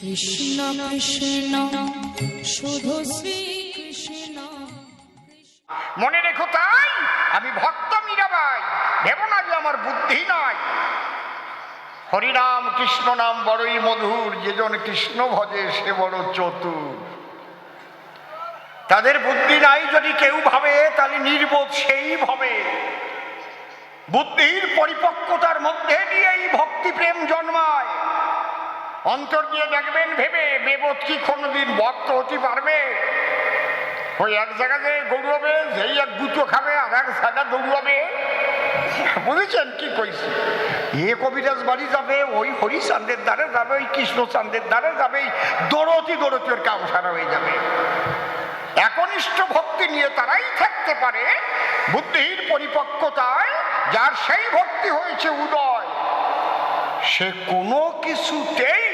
কৃষ্ণ কৃষ্ণ, শুধু শ্রী কৃষ্ণ মনে রেখো তাই, আমি ভক্ত মীরাবাই। ভেব না যে আমার বুদ্ধি নয় হরিনাম কৃষ্ণ নাম বড়ই মধুর যেজন কৃষ্ণ ভজে সে বড় চতুর। তাদের বুদ্ধি নাই যদি কেউ ভাবে, তাহলে নির্বোধ সেই ভাবে। বুদ্ধির পরিপক্কতার মধ্যে দিয়েই ভক্তি প্রেম জন্মায়। অন্তর দিয়ে দেখবেন, ভেবে বেবোধ কি কোনোদিন বক্ত হতে পারবে? ওই এক জায়গাতে দৌড়াবে, যেই এক দুটো খাবে, আর এক জায়গা দৌড়াবে। বুঝেছেন কি কইছি? এ কবিরাজ বাড়ি যাবে, ওই হরিচাঁদের দ্বারে যাবে, ওই কৃষ্ণচাঁদের দ্বারে যাবে এই দৌড়তি দৌড়তি ওর কাম সারা হয়ে যাবে। একনিষ্ঠ ভক্তি নিয়ে তারাই থাকতে পারে, বুদ্ধির পরিপক্কতায়, যার সেই ভক্তি হয়েছে উদয়। সে কোনো কিছুতেই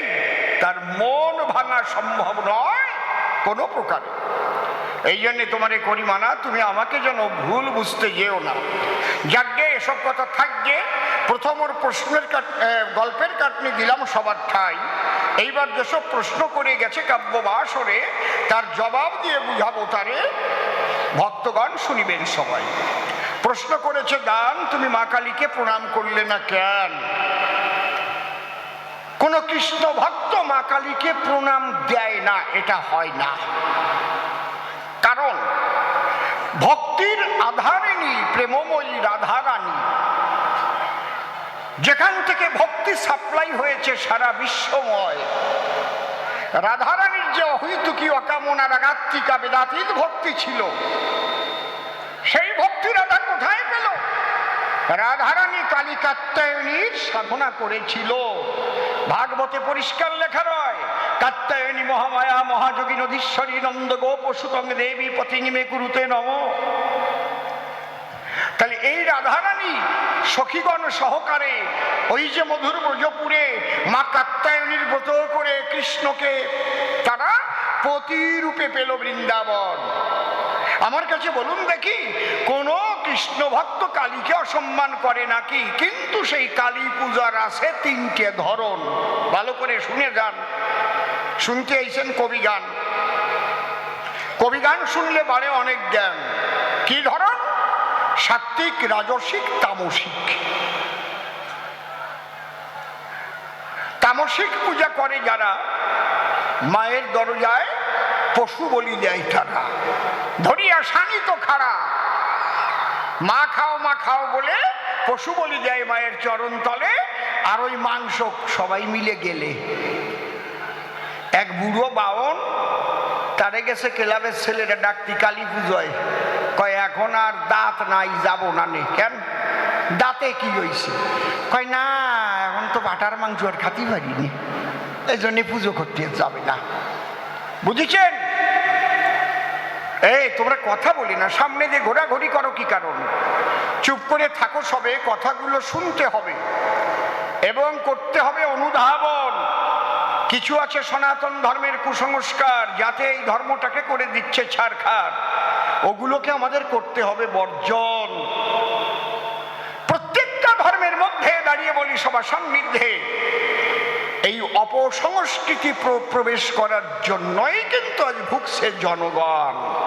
তার মন ভাঙা সম্ভব নয় কোনো প্রকারে। এই জন্যে তোমারে করি মানা তুমি আমাকে যেন ভুল বুঝতে যেও না। যাকে এসব কথা থাকবে। প্রথম ওর প্রশ্নের গল্পের কাটনি দিলাম সবার ঠাই। এইবার যেসব প্রশ্ন করে গেছে কাব্যবাসরে, তার জবাব দিয়ে বুঝাবো তারে। ভক্তগণ শুনিবেন সবাই। প্রশ্ন করেছে, দান, তুমি মা কালীকে প্রণাম করলে না কেন? কোন কৃষ্ণ ভক্ত মা কালীকে প্রণাম দেয় না, এটা হয় না। কারণ ভক্তির আধারিণী, প্রেমময়ী রাধারানী, যেখান থেকে ভক্তি সাপ্লাই হয়েছে সারা বিশ্বময়। রাধারানীর যে অহৈতুকী, অকামনা, রাগাত্মিকা, বেদাতীত ভক্তি ছিল, সেই ভক্তি রাধা কোথায় পেল? রাধারানী কালী কাত্যায়নীর সাধনা করেছিল। ভাগবতে পরিষ্কার লেখা রয়, কাত্যায়নী মহামায়া মহাযোগী নদীশ্বরী নন্দ গোপ সুতং দেবী পতিনিমে কুরুতে নম। তাহলে এই রাধারানী সখীগণ সহকারে ওই যে মধুর ব্রজপুরে মা কাত্যায়নীর ব্রত করে কৃষ্ণকে তারা পতিরূপে পেল বৃন্দাবন। আমার কাছে বলুন দেখি, কোন কৃষ্ণ ভক্ত কালীকে অসম্মান করে নাকি? কিন্তু সেই কালী পূজার আছে তিনটে ধরন। ভালো করে শুনে যান। শুনতে আইছেন কবি গান কবি গান শুনলে বাড়ে অনেক জ্ঞান। কি ধরন? সাত্বিক রাজসিক, তামসিক। তামসিক পূজা করে যারা, মায়ের দরজায় পশু বলি দেয় তারা। ধরিয়া সানি তো খাড়া। মা খাও মা খাও বলে পশু বলি দেয় মায়ের চরণ তলে, আর ওই মাংস সবাই মিলে গেলে। এক বুড়ো বাউন, তারে গেছে ক্লাবের ছেলেরা ডাকতি কালী পুজোয়। কয়, এখন আর দাঁত নাই, যাব না নে। কেন? দাঁতে কি হয়েছে কয়, না, এখন তো বাটার মাংস আর খাতি পারিনি। এই জন্যে পুজো করতে যাবে না। বুঝেছেন? এই, তোমরা কথা বলি না, সামনে যে ঘোরাঘুরি করো কি কারণ? চুপ করে থাকো সবে, কথাগুলো শুনতে হবে। এবং করতে হবে অনুধাবন। কিছু আছে সনাতন ধর্মের কুসংস্কার, যাতে এই ধর্মটাকে করে দিচ্ছে ছাড়খার। ওগুলোকে আমাদের করতে হবে বর্জন। প্রত্যেকটা ধর্মের মধ্যে দাঁড়িয়ে বলি সবার সান্নিধ্যে, এই অপসংস্কৃতি প্র- প্রবেশ করার জন্যই কিন্তু আজ ভুগছে জনগণ।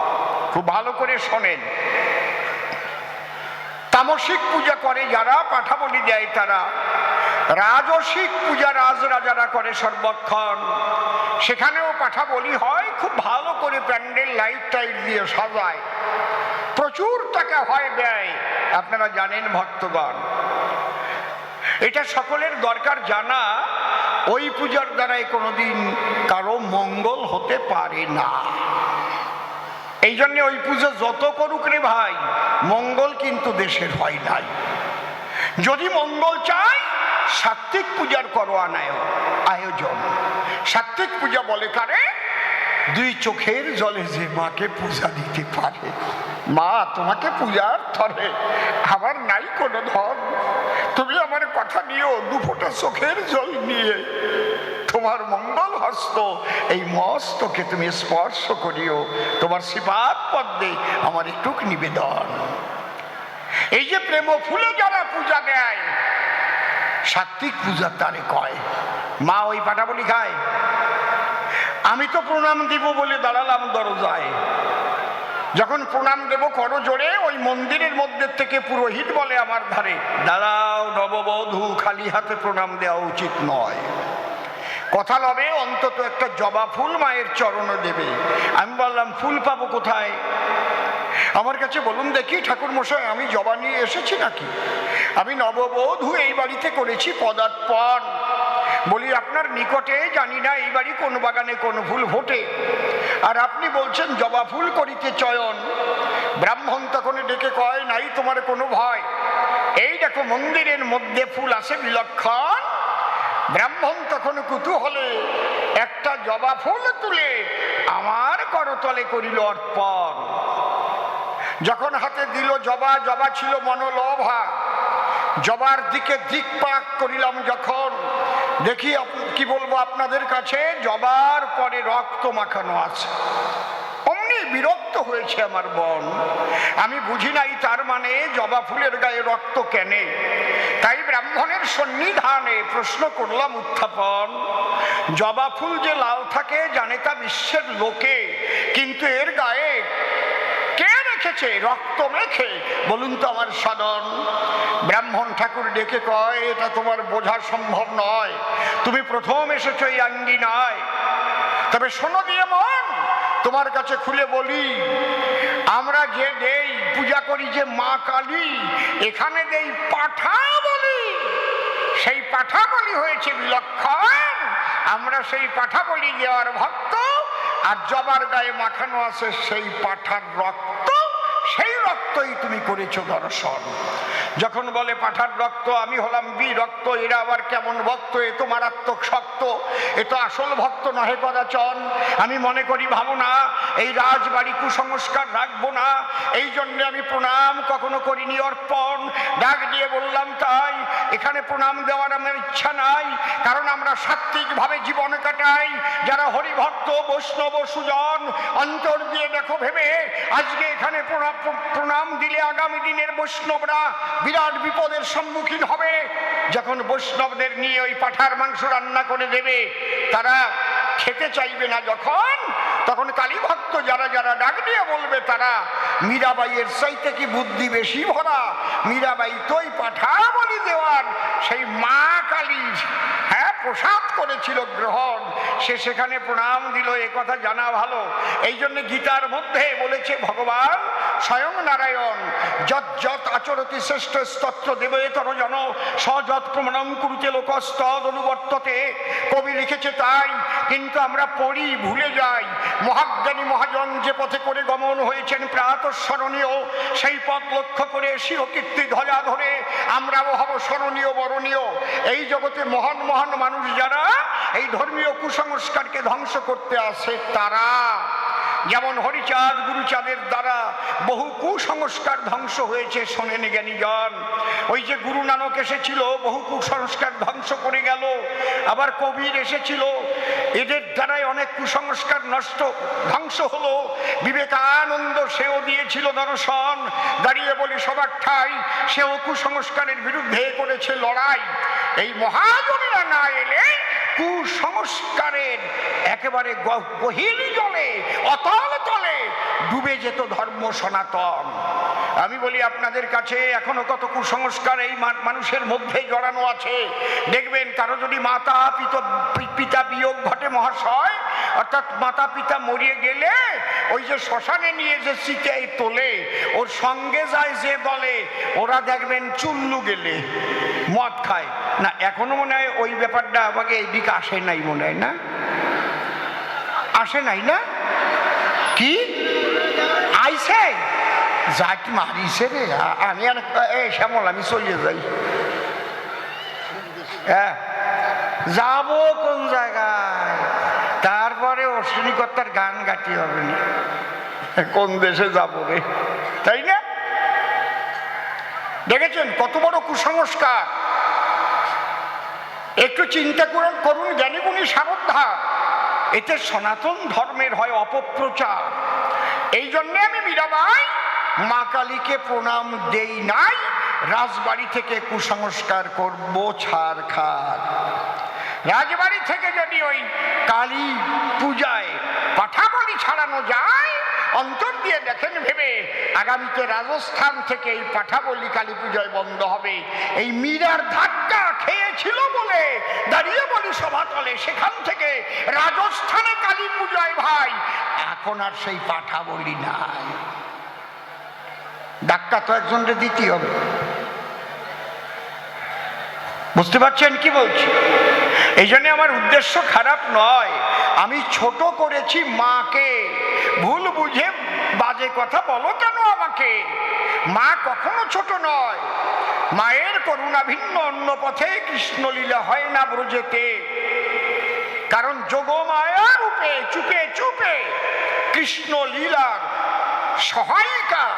খুব ভালো করে শোনেন। তামসিক পূজা করে যারা, পাঠাবলি দেয় তারা। রাজসিক পূজা রাজরাজারা করে সর্বক্ষণ। সেখানেও পাঠা বলি হয়, খুব ভালো করে প্যান্ডেল লাইট টাইট দিয়ে সাজায়। প্রচুর টাকা হয় ব্যয়, আপনারা জানেন ভক্তগণ। এটা সকলের দরকার জানা, ওই পূজার দ্বারাই কোনোদিন কারও মঙ্গল হতে পারে না। এই জন্যে ওই পুজো যত করুক রে ভাই, মঙ্গল কিন্তু দেশের হয় নাই। যদি মঙ্গল চাই সাত্বিক পূজার করো আনায় আয়োজন। সাত্বিক পূজা বলে কারে? দুই চোখের জলে যে মাকে পূজা দিতে পারে। মা, তোমাকে পূজার ধরে আমার নাই কোনো ধন। তুমি আমার কথা নিও, দু ফোঁটা চোখের জল নিয়ে। তোমার মঙ্গল হস্ত, এই মস্তকে তুমি স্পর্শ করিও। তোমার শ্রীপাদ পদ্মে আমার একটুক নিবেদন। এই যে প্রেম ফুলে যারা পূজা দেয়, সাত্বিক পূজা তারে কয়। মা ওই পাটাবলি খায়। আমি তো প্রণাম দিব বলে দাঁড়ালাম দরজায়। যখন প্রণাম দেব করো জোরে, ওই মন্দিরের মধ্যে থেকে পুরোহিত বলে আমার ধারে, দাঁড়াও নববধূ, খালি হাতে প্রণাম দেওয়া উচিত নয়। কথা লবে, অন্তত একটা জবা ফুল মায়ের চরণ দেবে। আমি বললাম, ফুল পাবো কোথায়? আমার কাছে বলুন দেখি, ঠাকুর মশাই, আমি জবা নিয়ে এসেছি নাকি? আমি নববধূ এই বাড়িতে করেছি পদার্পণ। বলি, আপনার নিকটে জানি না এই বাড়ি কোন বাগানে কোন ফুল ফোটে। আর আপনি বলছেন জবা ফুল করিতে চয়ন। ব্রাহ্মণ তখন ডেকে কয়, নাই তোমার কোনো ভয়। এই দেখো মন্দিরের মধ্যে ফুল আছে বিলক্ষণ। ব্রাহ্মণ তখন কুতূহলে একটা জবা ফুল তুলে আমার করতলে করিল অর্পণ। যখন হাতে দিল জবা জবা ছিল মনোলভা। জবার দিকে দিকপাক করিলাম যখন। দেখি কি বলব আপনাদের কাছে? জবার পরে রক্ত মাখানো আছে। বিরক্ত হয়েছে আমার বন। আমি বুঝি নাই তার মানে জবা ফুলের গায়ে রক্ত কেনে। তাই ব্রাহ্মণের সন্নিধানে প্রশ্ন করলাম, উত্থাপন, জবা ফুল যে লাল থাকে জানে তা বিশ্বের লোকে, কিন্তু এর গায়ে কে রেখেছে? রক্ত মেখে। বলুন তো আমার সাধন। ব্রাহ্মণ ঠাকুর ডেকে কয়, এটা তোমার বোঝা সম্ভব নয়। তুমি প্রথম এসেছ এই আঙ্গিনায়। তবে শোনো দিয়ে মন তোমার কাছে খুলে বলি, আমরা যে দেই পূজা করি যে মা কালী, এখানে দেই পাঠা বলি। সেই পাঠা বলি হয়েছে বিলক্ষণ। আমরা সেই পাঠা বলি দেওয়ার ভক্ত, আর জবার গায়ে মাখানো আছে সেই পাঠার রক্ত, সেই রক্তই তুমি করেছ দর্শন। যখন বলে পাঠার রক্ত, আমি হলাম বি রক্ত, এরা আবার কেমন ভক্ত, এ তো মারাত্মক শক্ত এ তো আসল ভক্ত নহে কদাচন। আমি মনে করি ভাবো না এই রাজবাড়ি কুসংস্কার রাখব না। এই জন্য আমি প্রণাম কখনো করিনি অর্পণ। ডাক দিয়ে বললাম, তাই এখানে প্রণাম দেওয়ার আমার ইচ্ছা নাই। কারণ আমরা সাত্বিকভাবে জীবন কাটাই। যারা হরিভক্ত, বৈষ্ণব, সুজন, অন্তর দিয়ে দেখো ভেবে, আজকে এখানে প্রণাম দিলে আগামী দিনের বৈষ্ণবরা বিরাট বিপদের সম্মুখীন হবে। যখন বৈষ্ণবদের নিয়ে ওই পাঠার মাংস রান্না করে দেবে, তারা খেতে চাইবে না যখন তখন কালীভক্ত যারা যারা ডাক দিয়ে বলবে তারা, মীরাবাইয়ের চাইতে কি বুদ্ধি বেশি ভরা? মীরাবাই তোই পাঠা বলি দেওয়ার সেই মা কালীর হ্যাঁ প্রসাদ করেছিল গ্রহণ। সে সেখানে প্রণাম দিল, এ কথা জানা ভালো। এই জন্য গীতার মধ্যে বলেছে, ভগবান স্বয়ং নারায়ণ। যত আচরতি শ্রেষ্ঠ স্তত্র দেবেতর জন সযত প্রমাণম কুরুতে লোকস্তদ অনুবর্ততে কবি লিখেছে তাই, কিন্তু আমরা পড়ি ভুলে যাই। মহাজ্ঞানী মহাজন যে পথে করে গমন হয়েছেন প্রাতঃস্মরণীয় সেই পথ লক্ষ্য করে শিরকীর্তি ধ্বজা ধরে আমরাও হব স্মরণীয়, বরণীয়। এই জগতে মহান মহান মানুষ যারা, এই ধর্মীয় কুসংস্কারকে ধ্বংস করতে আসে তারা। যেমন হরিচাঁদ গুরুচাঁদের দ্বারা বহু কুসংস্কার ধ্বংস হয়েছে, শোনেন জ্ঞানীজন ওই যে গুরু নানক এসেছিল, বহু কুসংস্কার ধ্বংস করে গেল। আবার কবির এসেছিল, এদের দ্বারাই অনেক কুসংস্কার নষ্ট, ধ্বংস হলো। বিবেকানন্দ সেও দিয়েছিল দর্শন, দাঁড়িয়ে বলি সবার ঠাই, সেও কুসংস্কারের বিরুদ্ধে করেছে লড়াই। এই মহাজনীরা না এলে কুসংস্কারের একেবারে গহীন জলে অতল তলে ডুবে যেত ধর্ম সনাতন। আমি বলি, আপনাদের কাছে এখনও কত কুসংস্কার এই মানুষের মধ্যে জড়ানো আছে। দেখবেন, কারও যদি মাতা পিত পিতা বিয়োগ ঘটে মহাশয়, অর্থাৎ মাতা পিতা মরিয়ে গেলে, ওই যে শ্মশানে নিয়ে যে চিতাই তোলে, ওর সঙ্গে যায় যে দলে ওরা দেখবেন চুল্লু গেলে, মদ খায়। না, এখনও মনে হয় ওই ব্যাপারটা আমাকে এই দিকে আসে নাই মনে হয়, না? আসে নাই না? কি? আইছে? যাক মারিছে রে আমি আর এই শ্যামল, আমি চলে যাই। হ্যাঁ যাব কোন জায়গায়? তারপরে অশ্বিনীকর্তার গান গাটি হবে। না কোন দেশে যাব রে? তাই না? দেখেছেন কত বড় কুসংস্কার? একটু চিন্তা করুন করুন জ্ঞানীগুণী সাবধা এতে সনাতন ধর্মের হয় অপপ্রচার। এই জন্যে আমি মীরাবাই মা কালীকে প্রণাম দেই নাই, রাজবাড়ি থেকে কুসংস্কার করব ছাড় খার রাজবাড়ি থেকে যদি ওই কালী পূজায় পাঠাবলি ছাড়ানো যায়, অন্তর দিয়ে দেখেন ভেবে আগামীতে রাজস্থান থেকে এই পাঠা বলি কালী পুজোয় বন্ধ হবে। এই মীরার ধাক্কা খেয়েছিল বলে দাঁড়িয়ে বলি সভাতলে, সেখান থেকে রাজস্থানে কালী পুজোয় ভাই, এখন আর সেই পাঠাবলি নাই। ধাক্কা তো একজনকে দিতে হবে। বুঝতে পারছেন কি বলছি? এই জন্য আমার উদ্দেশ্য খারাপ নয়। আমি ছোট করেছি মাকে। ভুল বুঝে বাজে কথা বলো কেন আমাকে? মা কখনো ছোট নয়। মায়ের করুণা ভিন্ন, অন্য পথে কৃষ্ণলীলা হয় না ব্রজেতে। কারণ যোগ মায়া রূপে, চুপে চুপে কৃষ্ণলীলার সহায়িকা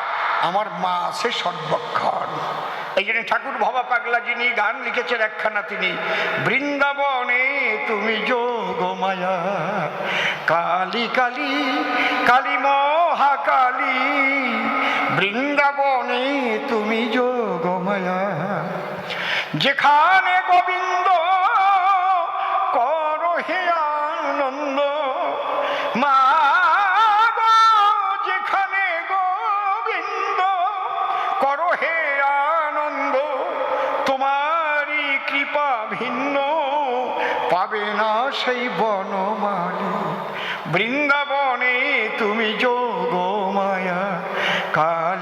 আমার মা আছে সর্বক্ষণ। এই জন্য ঠাকুর ভবা পাগলা যিনি, গান লিখেছেন একখানা তিনি, বৃন্দাবনে তুমি যোগ মায়া, কালী কালী কালী মহাকালী, বৃন্দাবনে তুমি যোগ মায়া, যেখানে গোবিন্দ কর হে আনন্দ, মা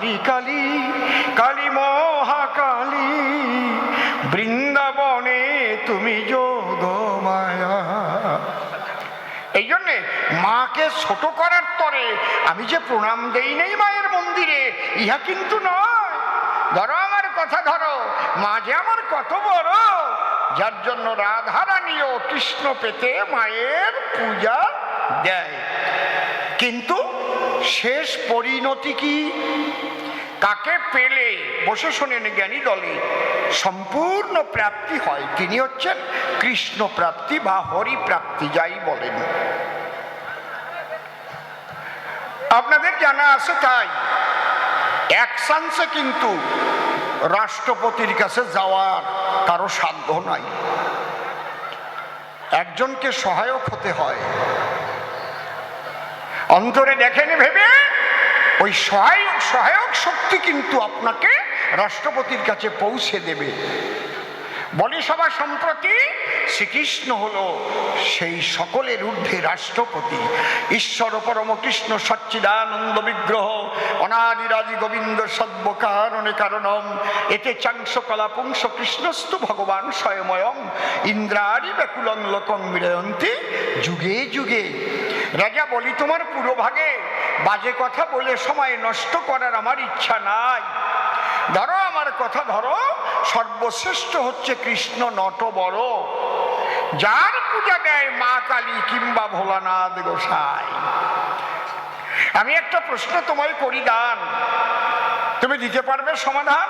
কালী কালী কালী মহাকালী, বৃন্দাবনে তুমি যোগ মায়া এই জন্যে মাকে ছোট করার তরে আমি যে প্রণাম দেই নেই মায়ের মন্দিরে, ইহা কিন্তু নয়। ধরো আমার কথা ধরো, মা যে আমার কত বড়, যার জন্য রাধারানীও কৃষ্ণ পেতে মায়ের পূজা দেয়। কিন্তু শেষ পরিণতি কি? কাকে পেলে? বসে শোনেন জ্ঞানী দলে সম্পূর্ণ প্রাপ্তি হয়। তিনি হচ্ছেন কৃষ্ণ প্রাপ্তি বা হরি প্রাপ্তি, যাই বলেন। আপনাদের জানা আছে তাই। এক চান্সে কিন্তু রাষ্ট্রপতির কাছে যাওয়ার কারও সাধ্য নাই। একজনকে সহায়ক হতে হয়। অন্তরে দেখেন ভেবে ওই সহায়ক সহায়ক শক্তি কিন্তু আপনাকে রাষ্ট্রপতির কাছে পৌঁছে দেবে। বলি সভা সম্প্রতি শ্রীকৃষ্ণ হলো সেই সকলের ঊর্ধ্বে রাষ্ট্রপতি। ঈশ্বর পরম কৃষ্ণ সচ্চিদানন্দ বিগ্রহ, অনাদিরাজি গোবিন্দ সদ্বকারণে কারণম। এতে চাংস কলা পুংস কৃষ্ণস্তু ভগবান স্বয়ময়ম। ইন্দ্রারি ব্যাকুলং লোকং বিরয়ন্তী যুগে যুগে রাজা বলি, তোমার পুরো ভাগে বাজে কথা বলে সময় নষ্ট করার আমার ইচ্ছা নাই। ধরো আমার কথা ধরো, সর্বশ্রেষ্ঠ হচ্ছে কৃষ্ণ নট বড়। যার পূজা দেয় মা কালী কিংবা ভোলানাথ গোসাই। আমি একটা প্রশ্ন তোমায় করি, দান। তুমি দিতে পারবে সমাধান?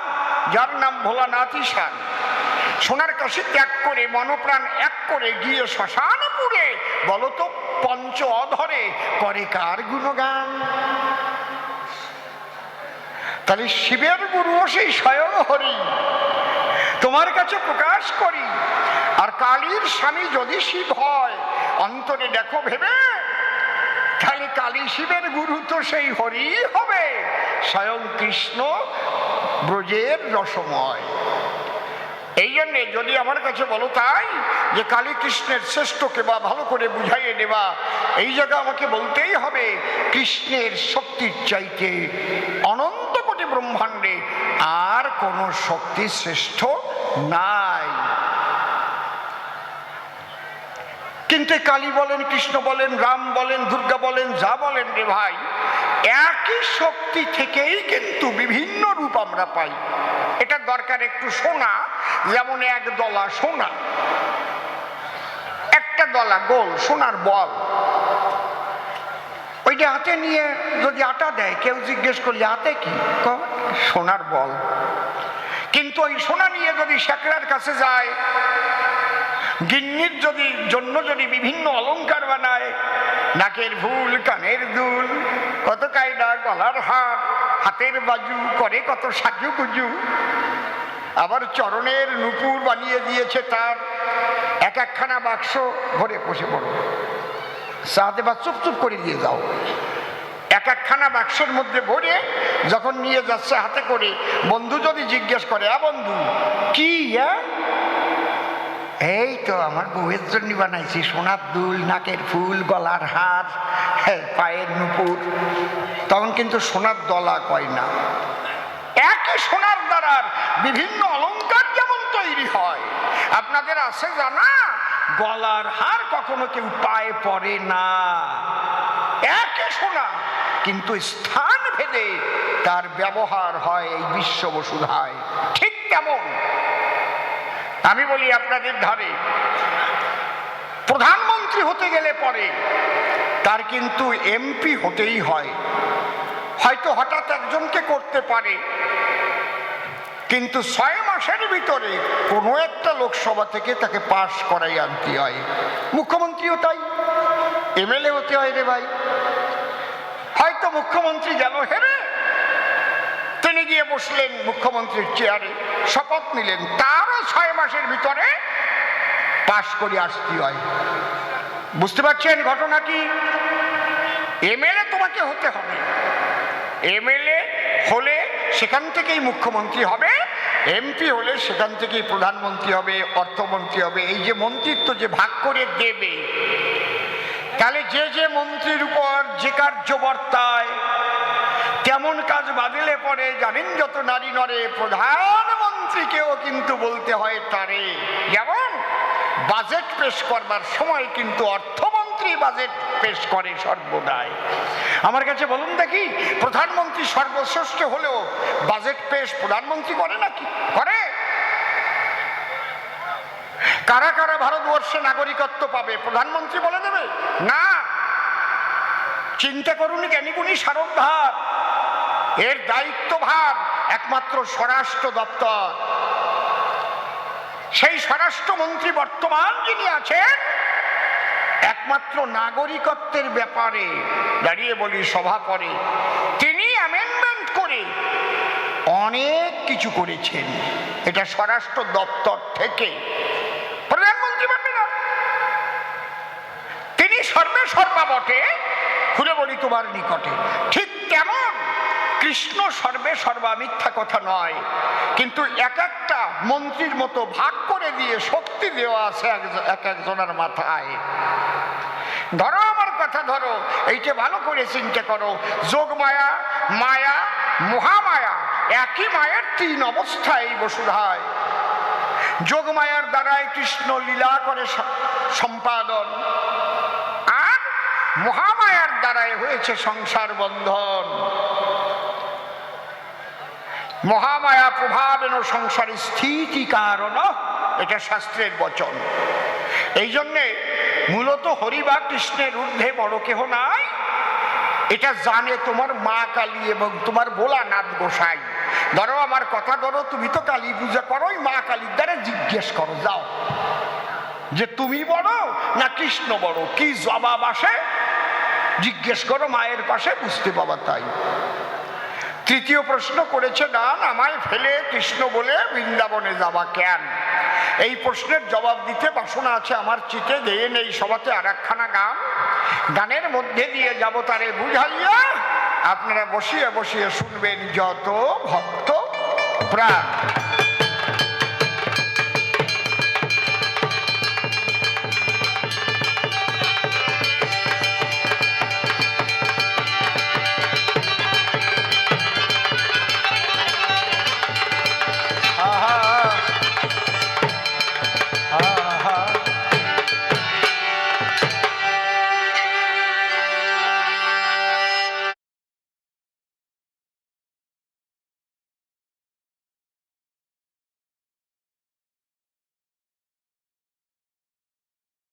যার নাম ভোলানাথ ঈশান। সোনার কাশি ত্যাগ করে, মনপ্রাণ এক করে গিয়ে শ্মশানে পুরে বলো তো পঞ্চ অধরে করে কার গুণগান? তাহলে শিবের গুরু সেই স্বয়ং হরি। তোমার কাছে প্রকাশ করি। আর কালীর স্বামী যদি শিব হয়, অন্তরে দেখো ভেবে, তাহলে কালী শিবের গুরু তো সেই হরি হবে। স্বয়ং কৃষ্ণ ব্রজের রসময়। জন্যে যদি আমার কাছে বলো তাই, যে কালী কৃষ্ণের শ্রেষ্ঠকে বা ভালো করে বুঝাইয়ে দেবা এই জায়গা আমাকে বলতেই হবে, কৃষ্ণের শক্তির চাইতে অনন্ত কোটি ব্রহ্মাণ্ডে আর কোনো শক্তি শ্রেষ্ঠ নাই। কিন্তু কালী বলেন, কৃষ্ণ বলেন, রাম বলেন, দুর্গা বলেন, যা বলেন রে ভাই, একই শক্তি থেকেই কিন্তু বিভিন্ন রূপ আমরা পাই। এটা দরকার একটু সোনা, যেমন এক দলা সোনা। একটা দলা গোল, সোনার বল। ওইটা হাতে নিয়ে যদি আটা দেয়, কেউ জিজ্ঞেস করলে, হাতে কি? সোনার বল। কিন্তু ওই সোনা নিয়ে যদি শেকড়ার কাছে যায়, গিন্নির যদি জন্য যদি বিভিন্ন অলংকার বানায়, নাকের ভুল, কানের দুল, কত কায়দা, গলার হার হাতের বাজু করে কত সাজু গুজু আবার চরণের নুপুর বানিয়ে দিয়েছে তার এক একখানা বাক্স। ভরে বসে পড়ো। সাহাতে বা চুপ চুপ করে দিয়ে যাও। এক একখানা বাক্সের মধ্যে ভরে যখন নিয়ে যাচ্ছে হাতে করে বন্ধু যদি জিজ্ঞেস করে আ বন্ধু কি এই তো আমার বউয়ের জন্য বানাইছি সোনার দুল নাকের ফুল গলার হার হ্যাঁ, পায়ের নুপুর। তখন কিন্তু সোনার দলা কয় না। একই সোনার দ্বারার বিভিন্ন অলঙ্কার যেমন তৈরি হয়। আপনাদের আছে জানা? গলার হার কখনো কেউ পায়ে পড়ে না। একই সোনা, কিন্তু স্থান ভেদে তার ব্যবহার হয় এই বিশ্ব বসুধায়। ঠিক কেমন আমি বলি আপনাদের ধারে, প্রধানমন্ত্রী হতে গেলে পরে, তার কিন্তু এমপি হতেই হয়। হয়তো হঠাৎ একজনকে করতে পারে। কিন্তু ছয় মাসের ভিতরে কোনো একটা লোকসভা থেকে তাকে পাশ করাই আনতে হয়। মুখ্যমন্ত্রীও তাই এমএলএ হতে হয় রে ভাই। হয়তো মুখ্যমন্ত্রী গেল হেরে, তিনি গিয়ে বসলেন মুখ্যমন্ত্রীর চেয়ারে, শপথ নিলেন, তারও ছয় মাসের ভিতরে পাশ করে আসতে হয়। বুঝতে পারছেন ঘটনা কি এমএলএ তোমাকে হতে হবে। এমএলএ হলে সেখান থেকেই মুখ্যমন্ত্রী হবে, এমপি হলে সেখান থেকেই প্রধানমন্ত্রী হবে, অর্থমন্ত্রী হবে। এই যে মন্ত্রিত্ব যে ভাগ করে দেবে, তাহলে যে যে মন্ত্রীর উপর যে কার্য বর্তায়, তেমন কাজ বাদিলে পরে জানেন যত নারী নরে প্রধানমন্ত্রীকেও কিন্তু বলতে হয় তারে। যেমন বাজেট পেশ করবার সময় কিন্তু অর্থমন্ত্রী বাজেট পেশ করে সর্বদাই। আমার কাছে বলুন দেখি, প্রধানমন্ত্রী সর্বশ্রেষ্ঠ হলেও বাজেট পেশ প্রধানমন্ত্রী করে নাকি? করে? কারা কারা ভারতবর্ষে নাগরিকত্ব পাবে? প্রধানমন্ত্রী বলে দেবে? না। চিন্তা করুন জ্ঞানীগুণী সারোদ্ধার এর দায়িত্বভার একমাত্র স্বরাষ্ট্র দপ্তর। সেই স্বরাষ্ট্রমন্ত্রী বর্তমান যিনি আছেন একমাত্র নাগরিকত্বের ব্যাপারে দাঁড়িয়ে বলি, সভা করে। তিনি অ্যামেন্ডমেন্ট করে অনেক কিছু করেছেন। এটা স্বরাষ্ট্র দপ্তর থেকে। প্রধানমন্ত্রী না তিনি সর্বে সর্বা বটে। খুলে বলি তোমার নিকটে। ঠিক তেমন কৃষ্ণ সর্বে সর্বা মিথ্যা কথা নয়, কিন্তু এক একটা মন্ত্রীর মতো ভাগ করে দিয়ে শক্তি দেওয়া আছে এক একজনের মাথায়। ধরো আমার কথা ধরো, এইটা ভালো করে চিন্তা করো। যোগ মায়া মায়া, মহামায়া, একই মায়ের তিন অবস্থায় এই বসুধায় যোগমায়ার দ্বারাই কৃষ্ণ লীলা করে সম্পাদন, আর মহামায়ার দ্বারাই হয়েছে সংসার বন্ধন। মহামায়া প্রভাবেন সংসারে স্থিতি কারণ, এটা শাস্ত্রের বচন। এই জন্যে মূলত হরি বা কৃষ্ণের ঊর্ধ্বে বড় কেহ নাই। এটা জানে তোমার মা কালী এবং তোমার ভোলানাথ গোসাই। ধরো আমার কথা ধরো, তুমি তো কালী পূজা করো মা কালীর দ্বারা জিজ্ঞেস করো, যাও। যে তুমি বড় না কৃষ্ণ বড়? কি জবাব আসে? জিজ্ঞেস করো, মায়ের পাশে বুঝতে পাবা তাই। তৃতীয় প্রশ্ন করেছে গান আমায় ফেলে কৃষ্ণ বলে বৃন্দাবনে যাবা কেন? এই প্রশ্নের জবাব দিতে বাসনা আছে আমার চিতে দেয় নেই সবাতে আর একখানা গান। গানের মধ্যে দিয়ে যাব তারে বুঝাইয়া, আপনারা বসিয়ে বসিয়ে শুনবেন যত ভক্ত প্রাণ।